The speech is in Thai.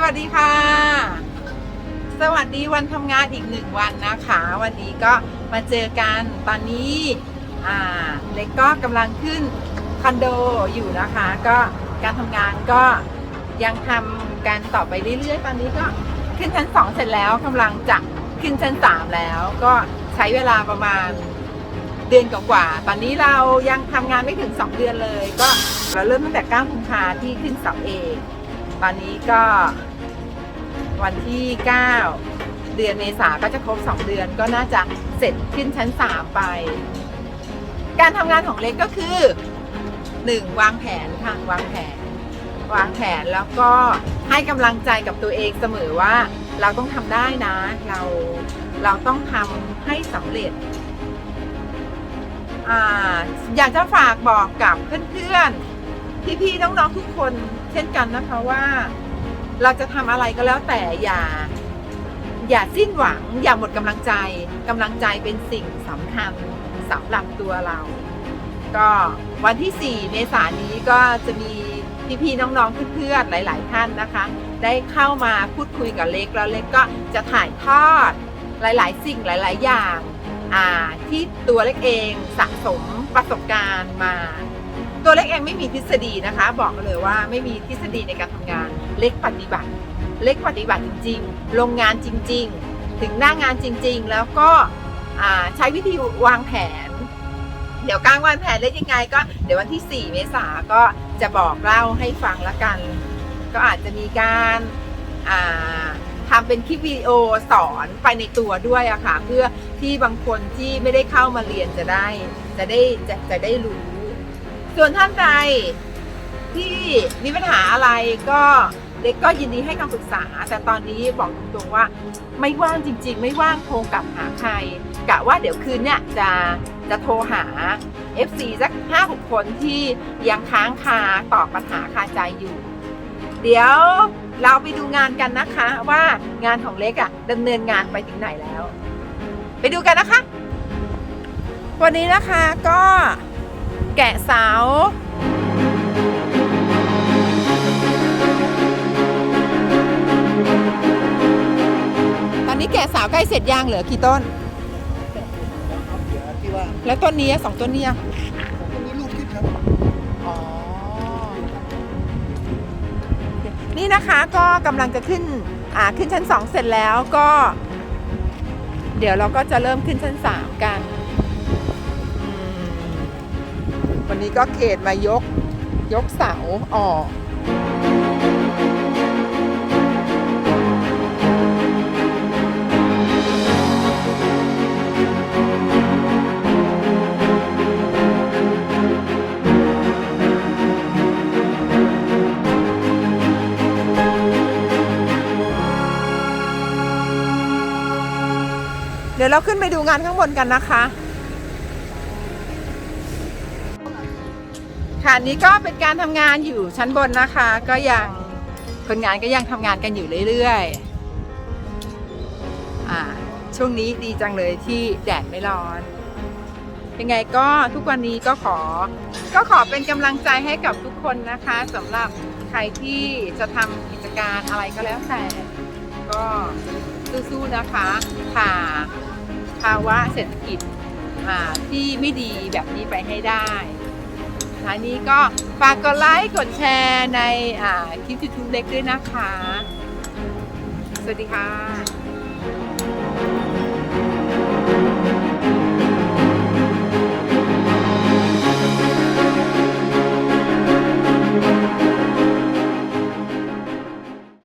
สวัสดีค่ะ สวัสดีวันทำงานอีกหนึ่งวันนะคะ วันนี้ก็มาเจอกันตอนนี้เล็กก็กำลังขึ้นคอนโดอยู่นะคะ ก็การทำงานก็ยังทำการต่อไปเรื่อยๆ ตอนนี้ก็ขึ้นชั้นสองเสร็จแล้วกำลังจะขึ้นชั้นสามแล้ว ก็ใช้เวลาประมาณเดือนกว่าๆตอนนี้เรายังทำงานไม่ถึง 2 เดือนเลย ก็เราเริ่มตั้งแต่9กุมภาที่ขึ้นเสาเอก ตอนนี้ก็วันที่ 9 เดือนเมษาก็จะครบ 2 เดือนก็น่าจะเสร็จขึ้นชั้น 3 ไป การทำงานของเล็กก็คือ 1. วางแผนค่ะวางแผน วางแผนแล้วก็ให้กำลังใจกับตัวเองเสมอว่าเราต้องทำได้นะ เราเราต้องทำให้สำเร็จออยากจะฝากบอกกับเพื่อนๆ พี่ๆน้องๆทุกคนเช่นกันนะคะว่า เราจะทำอะไรก็แล้วแต่อย่า อย่าสิ้นหวัง อย่าหมดกำลังใจกำลังใจเป็นสิ่งสำคัญสำหรับตัวเรา ก็วันที่ 4 เมษายนนี้ก็จะมีพี่ๆน้องๆเพื่อนๆหลาย ๆ ท่านนะคะ ได้เข้ามาพูดคุยกับเล็กแล้วเล็กก็จะถ่ายทอดหลาย ๆ สิ่งหลาย ๆ อย่างอ่าที่ตัวเล็กเองสะสมประสบการณ์มา ตัวเล็กเองไม่มีทฤษฎีนะคะ บอกเลยว่าไม่มีทฤษฎีในการทำงาน เล็กปฏิบัติ เล็กปฏิบัติจริงๆ ลงงานจริง ๆ ถึงหน้างานจริง ๆ แล้วก็ใช้วิธีวางแผน เดี๋ยวกลางวันแผนเล็กยังไง ก็เดี๋ยววันที่ 4 เมษาก็จะบอกเล่าให้ฟังละกัน ก็อาจจะมีการาทำเป็นคลิปวิดีโอสอนไปในตัวด้วยอะค่ะเพื่อที่บางคนที่ไม่ได้เข้ามาเรียนจะได้จะได้จะจะได้รู้ ส่วนท่านใดที่มีปัญหาอะไรก็เด็กก็ยินดีให้คำปรึกษา แต่ตอนนี้บอกตรงๆว่า ไม่ว่างจริง ๆ ไม่ว่างโทรกลับหาใครกะว่าเดี๋ยวคืนเนี่ยจะจะโทรหา FC สักห้าหกคนที่ยังค้างคาตอบปัญหาคาใจอยู่ เดี๋ยวเราไปดูงานกันนะคะ ว่างานของเล็กอะดำเนินงานไปถึงไหนแล้ว ไปดูกันนะคะ วันนี้นะคะก็ แกะเสาตอนนี้แกะเสาใกล้เสร็จยางเหลือกี่ต้นเดี๋ยวที่ว่าแล้วต้นนี้อะสองต้นนี้อะผมก็มีลูกคิดครับ อ๋อ นี่นะคะก็กำลังจะขึ้น อ่าขึ้นชั้นสองเสร็จแล้วก็ เดี๋ยวเราก็จะเริ่มขึ้นชั้นสามกัน วันนี้ก็เขตมายกยกเสาออกเดี๋ยวเราขึ้นไปดูงานข้างบนกันนะคะ ค่ะนี้ก็เป็นการทำงานอยู่ชั้นบนนะคะ ก็ยังคนงานก็ยังทำงานกันอยู่เรื่อยๆอ่าช่วงนี้ดีจังเลยที่แดดไม่ร้อน ยังไงก็ทุกวันนี้ก็ขอ ก็ขอเป็นกำลังใจให้กับทุกคนนะคะสำหรับใครที่จะทำกิจการอะไรก็แล้วแต่ ก็สู้ๆนะคะผ่าภาวะเศรษฐกิจที่ไม่ดีแบบนี้ไปให้ได้ ท้ายนี้ก็ฝากกดไลค์กดแชร์ในคลิปยูทูบเล็กด้วยนะคะ สวัสดีค่ะ